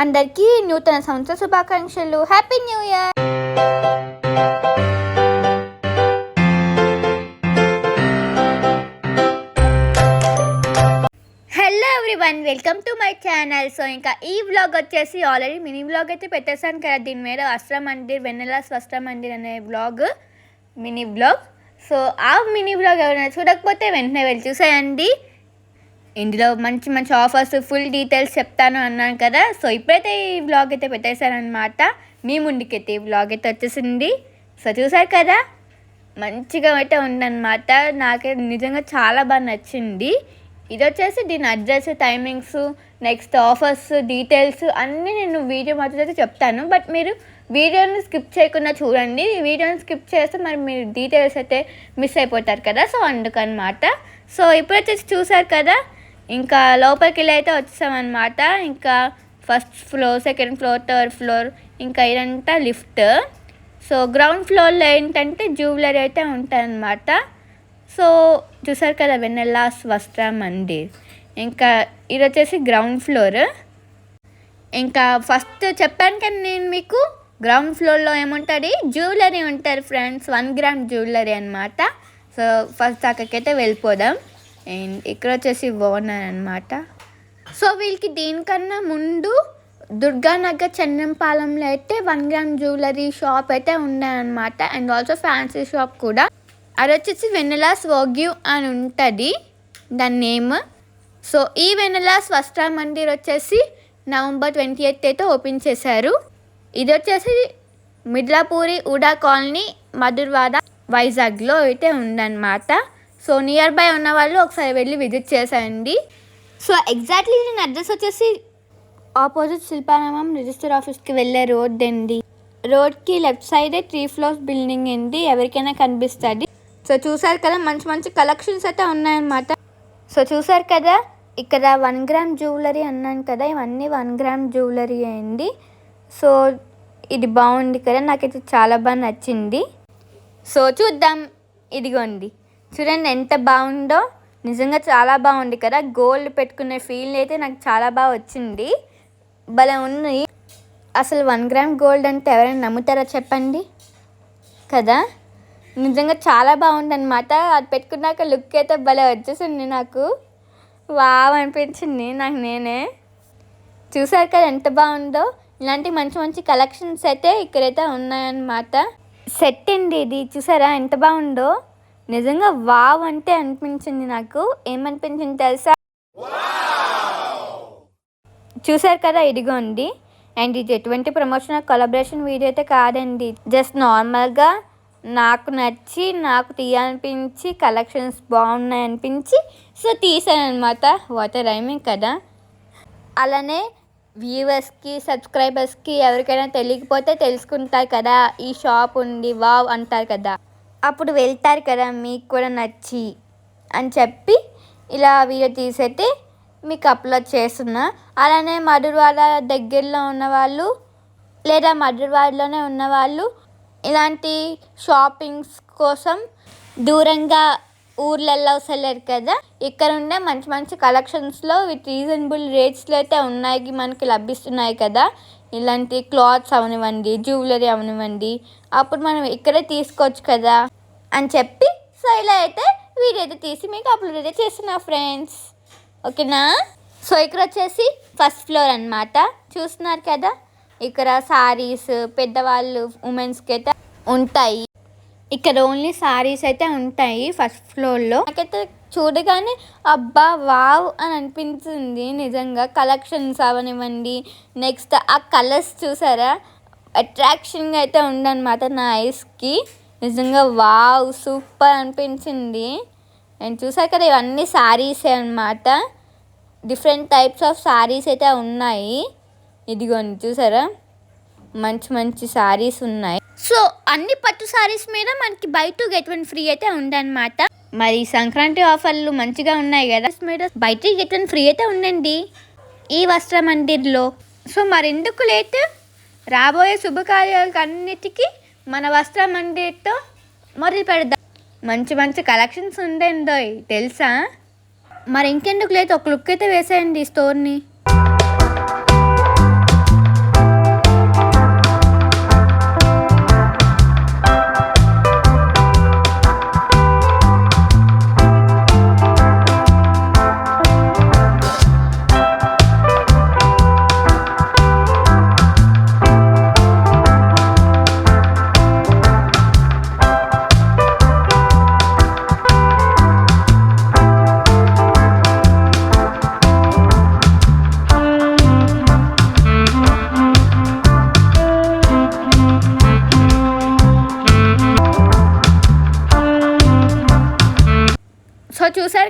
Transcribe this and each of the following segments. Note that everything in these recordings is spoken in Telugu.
అందరికీ నూతన సంవత్సర శుభాకాంక్షలు. Happy new year hello everyone welcome to my channel so ఇంకా ఈ వ్లాగ్ వచ్చేసి ఆల్రెడీ మినీ వ్లాగ్ అయితే పెట్టేశాను కదా. దీని మీద వస్త్ర మందిర్ వెన్నెలాస్ వస్త్ర మందిర్ అనే వ్లాగ్ మినీ వ్లాగ్ సో ఆ మినీ వ్లాగ్ ఎవరైనా చూడకపోతే వెంటనే వెళ్ళి చూసేయండి. ఇందులో మంచి మంచి ఆఫర్స్ ఫుల్ డీటెయిల్స్ చెప్తాను అన్నాను కదా. సో ఇప్పుడైతే ఈ వ్లాగ్ అయితే పెట్టేశారనమాట మీ ముందుకైతే ఈ వ్లాగ్ అయితే వచ్చేసింది. సో చూసారు కదా? మంచిగా అయితే ఉందన్నమాట. నాకైతే నిజంగా చాలా బాగా నచ్చింది. ఇది వచ్చేసి దీని address timings next offers details అన్నీ నేను వీడియో మాత్రం అయితే చెప్తాను. బట్ మీరు వీడియోని స్కిప్ చేయకుండా చూడండి. వీడియోని స్కిప్ చేస్తే మరి మీరు డీటెయిల్స్ అయితే మిస్ అయిపోతారు కదా. సో అందుకనమాట సో ఇప్పుడు వచ్చేసి చూసారు కదా? ఇంకా లోపలికి వెళ్ళి అయితే వచ్చామన్నమాట ఇంకా first floor second floor third floor ఇంకా ఇదంతా లిఫ్ట్. సో గ్రౌండ్ ఫ్లోర్లో ఏంటంటే జ్యువెలరీ అయితే ఉంటాయన్నమాట. సో చూసారు కదా వెన్నెల్లాస్ వస్త్ర మందిర్ ఇంకా ఇది వచ్చేసి గ్రౌండ్ ఫ్లోర్. ఇంకా ఫస్ట్ చెప్పాను కదా నేను మీకు గ్రౌండ్ ఫ్లోర్లో ఏముంటుంది? జ్యువెలరీ ఉంటారు ఫ్రెండ్స్ వన్ గ్రామ్ జ్యువెలరీ అనమాట సో ఫస్ట్ అక్కడికైతే వెళ్ళిపోదాం. అండ్ ఇక్కడ వచ్చేసి ఓనర్ అనమాట సో వీళ్ళకి దీనికన్నా ముందు దుర్గానగర్ చెన్నంపాలెంలో అయితే వన్ గ్రామ్ జ్యువెలరీ షాప్ అయితే ఉన్నాయన్నమాట. అండ్ ఆల్సో ఫ్యాన్సీ షాప్ కూడా. అది వచ్చేసి వెన్నెలాస్ వోగ్యూ అని ఉంటుంది దాని నేమ్. సో ఈ వెన్నెలాస్ వస్త్ర మందిర్ వచ్చేసి నవంబర్ ట్వంటీ ఎయిత్ అయితే ఓపెన్ చేశారు. ఇది వచ్చేసి మిడ్లాపూరి ఉడా కాలనీ మధుర్వాడ వైజాగ్లో అయితే ఉందన్నమాట. సో నియర్ బై ఉన్న వాళ్ళు ఒకసారి వెళ్ళి విజిట్ చేసేయండి. సో ఎగ్జాక్ట్లీ నేను అడ్రస్ వచ్చేసి ఆపోజిట్ శిల్పారామం రిజిస్టర్ ఆఫీస్కి వెళ్ళే రోడ్ అండి. రోడ్కి లెఫ్ట్ సైడే త్రీ ఫ్లోర్స్ బిల్డింగ్ అండి. ఎవరికైనా కనిపిస్తుంది. సో చూసారు కదా మంచి మంచి కలెక్షన్స్ అయితే ఉన్నాయన్నమాట. సో చూసారు కదా ఇక్కడ వన్ గ్రామ్ జ్యువెలరీ అన్నాను కదా ఇవన్నీ వన్ గ్రామ్ జ్యువెలరీ అండి. సో ఇది బాగుంది కదా నాకైతే చాలా బాగా నచ్చింది. సో చూద్దాం ఇదిగోండి. చూడండి ఎంత బాగుందో. నిజంగా చాలా బాగుంది కదా. గోల్డ్ పెట్టుకునే ఫీల్ అయితే నాకు చాలా బాగా వచ్చింది. భలే ఉంది. అసలు వన్ గ్రామ్ గోల్డ్ అంటే ఎవరైనా నమ్ముతారా చెప్పండి? కదా? నిజంగా చాలా బాగుంది అనమాట అది పెట్టుకున్నాక లుక్ అయితే భలే వచ్చేసింది నాకు. వావ్ అనిపించింది నాకు నేనే. చూసారు కదా ఎంత బాగుందో. ఇలాంటి మంచి మంచి కలెక్షన్స్ అయితే ఇక్కడైతే ఉన్నాయన్నమాట. సెట్ అండి ఇది. చూసారా? ఎంత బాగుందో. నిజంగా వావ్ అంటే అనిపించింది నాకు. ఏమనిపించింది తెలుసా? చూసారు కదా ఇదిగోండి అండ్. ఇది ఎటువంటి ప్రమోషనల్ కొలబరేషన్ వీడియో అయితే కాదండి. జస్ట్ నార్మల్గా నాకు నచ్చి నాకు తీయాలనిపించి కలెక్షన్స్ బాగున్నాయి అనిపించి సో తీసాను అనమాట వాటర్ రైమింగ్ కదా. అలానే వ్యూవర్స్కి సబ్స్క్రైబర్స్కి ఎవరికైనా తెలియకపోతే తెలుసుకుంటారు కదా. ఈ షాప్ ఉంది వావ్ అంటారు కదా. అప్పుడు వెళ్తారు కదా మీకు కూడా నచ్చి అని చెప్పి ఇలా వీడియో తీసైతే మీకు అప్లోడ్ చేస్తున్నా. అలానే మధురవాడ దగ్గరలో ఉన్నవాళ్ళు లేదా మధురవాడలోనే ఉన్నవాళ్ళు ఇలాంటి షాపింగ్స్ కోసం దూరంగా ఊర్లలో వస్తలేరు కదా. ఇక్కడ ఉండే మంచి మంచి కలెక్షన్స్లో విత్ రీజనబుల్ రేట్స్లో అయితే ఉన్నాయి మనకి లభిస్తున్నాయి కదా. ఇలాంటి క్లాత్స్ అవనివ్వండి జ్యువెలరీ అవనివ్వండి అప్పుడు మనం ఇక్కడే తీసుకోవచ్చు కదా అని చెప్పి సో ఇలా అయితే వీడియో అయితే తీసి మీకు అప్లోడ్ అయితే చేస్తున్నా ఫ్రెండ్స్ ఓకేనా? సో ఇక్కడ వచ్చేసి ఫస్ట్ ఫ్లోర్ అనమాట చూస్తున్నారు కదా? ఇక్కడ సారీస్ పెద్దవాళ్ళు ఉమెన్స్కి అయితే ఉంటాయి. ఇక్కడ ఓన్లీ సారీస్ అయితే ఉంటాయి ఫస్ట్ ఫ్లోర్లో నాకైతే చూడగానే అబ్బా వావ్ అని అనిపించింది. నిజంగా కలెక్షన్స్ అవనివ్వండి. నెక్స్ట్ ఆ కలర్స్ చూసారా? అట్రాక్షన్గా అయితే ఉందన్నమాట నా ఐస్కి. నిజంగా వావ్ సూపర్ అనిపించింది. నేను చూసా కదా ఇవన్నీ శారీసే అనమాట డిఫరెంట్ టైప్స్ ఆఫ్ శారీస్ అయితే ఉన్నాయి. ఇదిగోండి చూసారా? మంచి మంచి శారీస్ ఉన్నాయి. సో అన్ని పట్టు శారీస్ మీద మనకి buy two get one free అయితే ఉందన్నమాట. మరి సంక్రాంతి ఆఫర్లు మంచిగా ఉన్నాయి కదా? మీద buy two get one free అయితే ఉందండి. ఈ వస్త్ర మందిర్లో సో మరెందుకు లేట్? రాబోయే శుభకార్యాలకన్నిటికీ మన వస్త్ర మందిర్తో మొదలు పెడదాం. మంచి మంచి కలెక్షన్స్ ఉండేందో తెలుసా? మరి ఇంకెందుకు లేదు ఒక లుక్ అయితే వేసేయండి ఈ స్టోర్ని.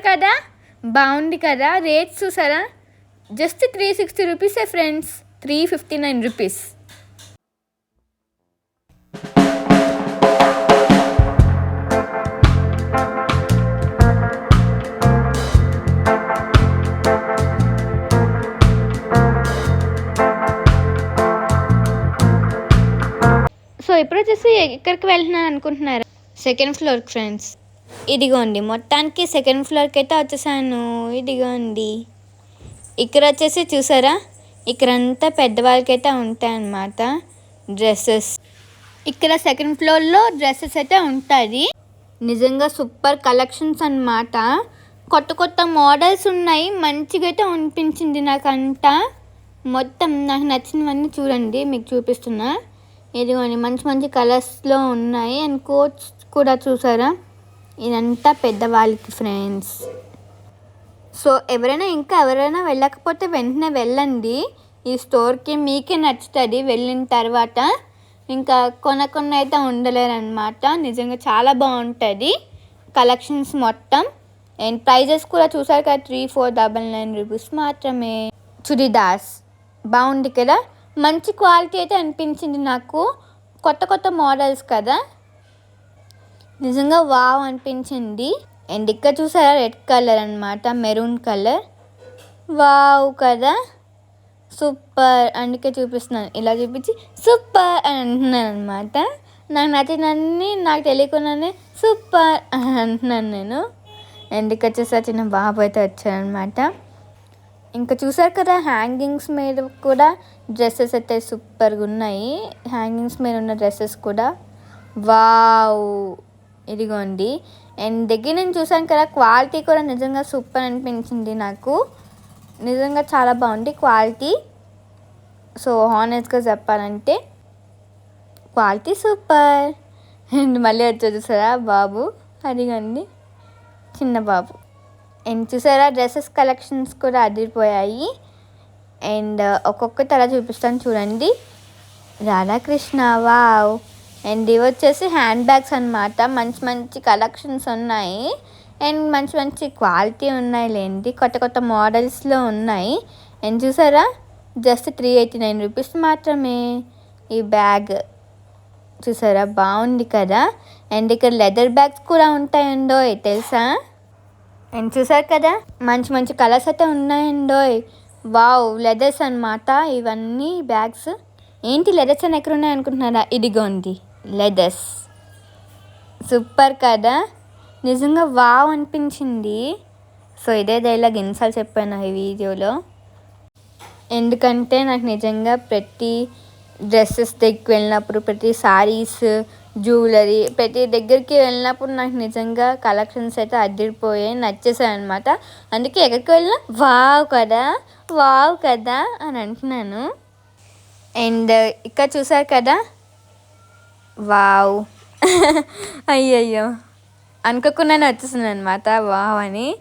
చూసారు కదా? బాగుంది కదా? రేట్స్ చూసారా? జస్ట్ త్రీ సిక్స్టీ రూపీసే friends. Three fifty nine rupees. So ఇప్పుడు వచ్చేసి ఎక్కడికి వెళ్తున్నాను అనుకుంటున్నారు సెకండ్ ఫ్లోర్ ఫ్రెండ్స్. ఇదిగోండి మొత్తానికి సెకండ్ ఫ్లోర్కి అయితే వచ్చేసాను. ఇదిగోండి. ఇక్కడ వచ్చేసి చూసారా? ఇక్కడంతా పెద్దవాళ్ళకైతే ఉంటాయన్నమాట డ్రెస్సెస్. ఇక్కడ సెకండ్ ఫ్లోర్లో డ్రెస్సెస్ అయితే ఉంటుంది నిజంగా సూపర్ కలెక్షన్స్ అన్నమాట. కొత్త కొత్త మోడల్స్ ఉన్నాయి. మంచిగా అయితే అనిపించింది నాకంతా మొత్తం నాకు నచ్చినవన్నీ చూడండి మీకు చూపిస్తున్నా. ఇదిగోండి మంచి మంచి కలర్స్లో ఉన్నాయి. అండ్ కోట్స్ కూడా చూసారా? ఇదంతా పెద్దవాళ్ళకి ఫ్రెండ్స్ సో ఎవరైనా ఇంకా ఎవరైనా వెళ్ళకపోతే వెంటనే వెళ్ళండి. ఈ స్టోర్కి మీకే నచ్చుతుంది. వెళ్ళిన తర్వాత ఇంకా కొన అయితే ఉండలేరనమాట నిజంగా చాలా బాగుంటుంది. కలెక్షన్స్ మొత్తం. అండ్ ప్రైజెస్ కూడా చూసారు కదా three four double nine rupees మాత్రమే. చుడిదార్స్ బాగుంది కదా? మంచి క్వాలిటీ అయితే అనిపించింది నాకు. కొత్త కొత్త మోడల్స్ కదా? నిజంగా వావ్ అనిపించింది. అండ్ ఇక్కడ చూసారా రెడ్ కలర్ అనమాట మెరూన్ కలర్. వావ్ కదా. సూపర్. అందుకే చూపిస్తున్నాను. ఇలా చూపించి సూపర్ అని అంటున్నాను అనమాట నాకు నచ్చినన్ని నాకు తెలియకుండానే సూపర్ అని అంటున్నాను నేను. అండ్ ఇక్కడ చిన్న బాబు అయితే వచ్చారనమాట ఇంకా చూసారు కదా హ్యాంగింగ్స్ మీద కూడా డ్రెస్సెస్ అయితే సూపర్గా ఉన్నాయి. హ్యాంగింగ్స్ మీద ఉన్న డ్రెస్సెస్ కూడా. వావ్. ఇదిగోండి. అండ్ దగ్గర నేను చూసాను కదా క్వాలిటీ కూడా నిజంగా సూపర్ అనిపించింది నాకు. నిజంగా చాలా బాగుంది క్వాలిటీ. సో హానెస్ట్గా చెప్పాలంటే క్వాలిటీ సూపర్. అండ్ మళ్ళీ వచ్చి చూసారా బాబు? అదిగండి. చిన్న బాబు. అండ్ చూసారా డ్రెస్సెస్ కలెక్షన్స్ కూడా అదిరిపోయాయి. అండ్ ఒక్కొక్కటి అలా చూపిస్తాను చూడండి. రాధాకృష్ణ వావ్. అండ్ ఇవి వచ్చేసి హ్యాండ్ బ్యాగ్స్ అనమాట మంచి మంచి కలెక్షన్స్ ఉన్నాయి. అండ్ మంచి మంచి క్వాలిటీ ఉన్నాయి లేండి. కొత్త కొత్త మోడల్స్లో ఉన్నాయి. అండ్ చూసారా? Just three eighty nine rupees మాత్రమే ఈ బ్యాగ్ చూసారా? బాగుంది కదా? అండ్ ఇక్కడ లెదర్ బ్యాగ్స్ కూడా ఉంటాయండో తెలుసా? అండ్ చూసారు కదా? మంచి మంచి కలర్స్ అయితే ఉన్నాయండోయ్. వావ్ లెదర్స్ అనమాట ఇవన్నీ బ్యాగ్స్ ఏంటి లెదర్స్ అని ఎక్కడ ఉన్నాయి అనుకుంటున్నారా ఇదిగోండి. లెదర్స్ సూపర్ కదా. నిజంగా వావ్ అనిపించింది. సో ఇదే డైలాగ్ ఎన్నిసార్లు చెప్పాను ఈ వీడియోలో. ఎందుకంటే నాకు నిజంగా ప్రతి డ్రెస్సెస్ దగ్గరికి వెళ్ళినప్పుడు ప్రతి సారీస్ జ్యువెలరీ ప్రతి దగ్గరికి వెళ్ళినప్పుడు నాకు నిజంగా కలెక్షన్స్ అయితే అదిరిపోయాయి నచ్చేసాయి అనమాట అందుకే ఎక్కడికి వెళ్ళినా వావ్ కదా వావ్ కదా అని అంటున్నాను. అండ్ ఇక్కడ చూసారు కదా వావ్. అయ్యయ్యో. అనుకోకుండానే వచ్చేసింది అనమాట వావ్ అని.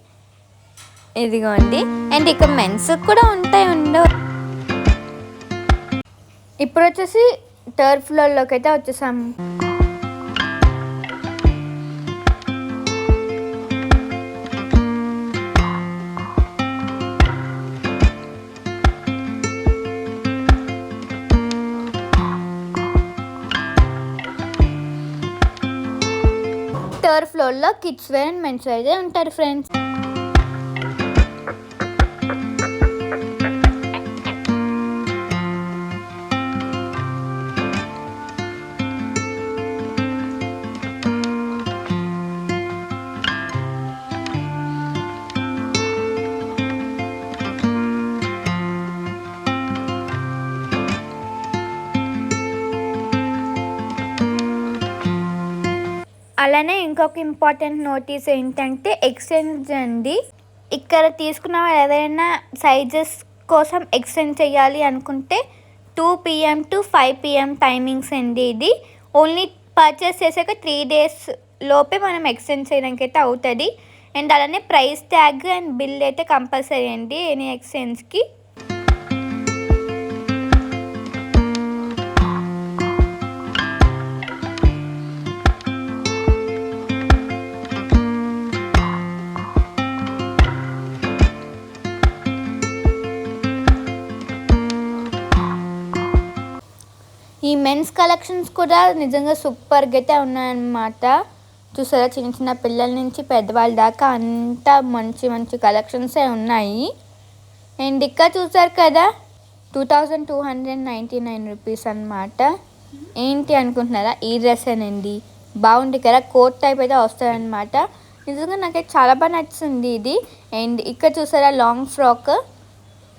ఇదిగోండి. అండ్ ఇక మెన్స్ కూడా ఉంటాయి ఉండవు. ఇప్పుడు వచ్చేసి థర్డ్ ఫ్లోర్లోకి అయితే వచ్చేసాము ఫ్లోర్లో kids wear and men's wear అయితే ఉంటారు ఫ్రెండ్స్ అలానే ఇంకొక ఇంపార్టెంట్ నోటీస్ ఏంటంటే ఎక్స్చేంజ్ అండి. ఇక్కడ తీసుకున్న ఏదైనా సైజెస్ కోసం ఎక్స్చేంజ్ చేయాలి అనుకుంటే two PM to five PM timings అండి ఇది. ఓన్లీ పర్చేస్ చేసాక త్రీ డేస్ లోపే మనం ఎక్స్చేంజ్ చేయడానికి అయితే అవుతుంది. అండ్ అలానే ప్రైస్ ట్యాగ్ అండ్ బిల్ అయితే కంపల్సరీ అండి ఎనీ ఎక్స్చేంజ్కి ఈ మెన్స్ కలెక్షన్స్ కూడా నిజంగా సూపర్గా అయితే ఉన్నాయన్నమాట. చూసారా? చిన్న చిన్న పిల్లల నుంచి పెద్దవాళ్ళ దాకా అంతా మంచి మంచి కలెక్షన్సే ఉన్నాయి. అండ్ ఇక్కడ చూసారు కదా? Two thousand two hundred ninety nine rupees అనమాట ఏంటి అనుకుంటున్నారా? ఈ డ్రెస్సేనండి బాగుంది కదా? కోట్ టైప్ అయితే వస్తుందన్నమాట. నిజంగా నాకైతే చాలా బాగా నచ్చింది ఇది. అండ్ ఇక్కడ చూసారా? లాంగ్ ఫ్రాక్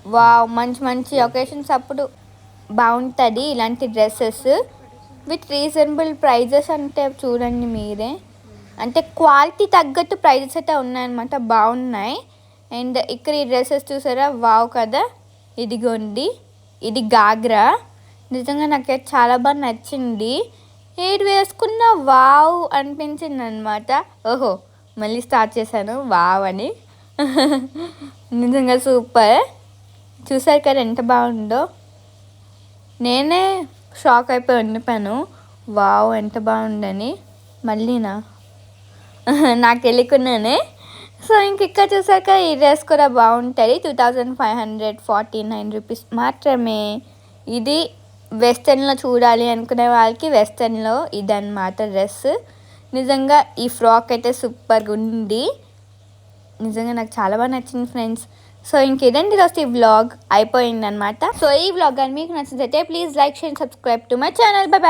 వావ్ మంచి మంచి ఒకేషన్స్ అప్పుడు బాగుంటుంది ఇలాంటి డ్రెస్సెస్. విత్ రీజనబుల్ ప్రైజెస్ అంటే చూడండి మీరే. అంటే క్వాలిటీ తగ్గట్టు ప్రైజెస్ అయితే ఉన్నాయన్నమాట బాగున్నాయి. అండ్ ఇక్కడ ఈ డ్రెస్సెస్ చూసారా? వావ్ కదా. ఇదిగోండి. ఇది గాగ్రా. నిజంగా నాకు చాలా బాగా నచ్చింది. ఏడు వేసుకున్న వావ్ అనిపించింది అనమాట ఓహో మళ్ళీ స్టార్ట్ చేశాను. వావ్ అని. నిజంగా సూపర్. చూసారు కదా ఎంత బాగుందో. నేనే షాక్ అయిపోయి ఉండిపోయాను. వావ్ ఎంత బాగుందని. మళ్ళీనా? నాకు తెలియకున్నానే సో ఇంక ఇక్కడ చూసాక ఈ డ్రెస్ కూడా బాగుంటుంది. Two thousand five hundred forty nine rupees మాత్రమే. ఇది వెస్టర్న్లో చూడాలి అనుకునే వాళ్ళకి వెస్టర్న్లో ఇదన్నమాట డ్రెస్. నిజంగా ఈ ఫ్రాక్ అయితే సూపర్గా ఉంది. నిజంగా నాకు చాలా బాగా నచ్చింది ఫ్రెండ్స్. సో ఇంకేదండి ఈరోజు ఈ వ్లాగ్ అయిపోయిందనమాట సో ఈ వ్లాగ్ కానీ మీకు నచ్చితే please like share subscribe to my channel bye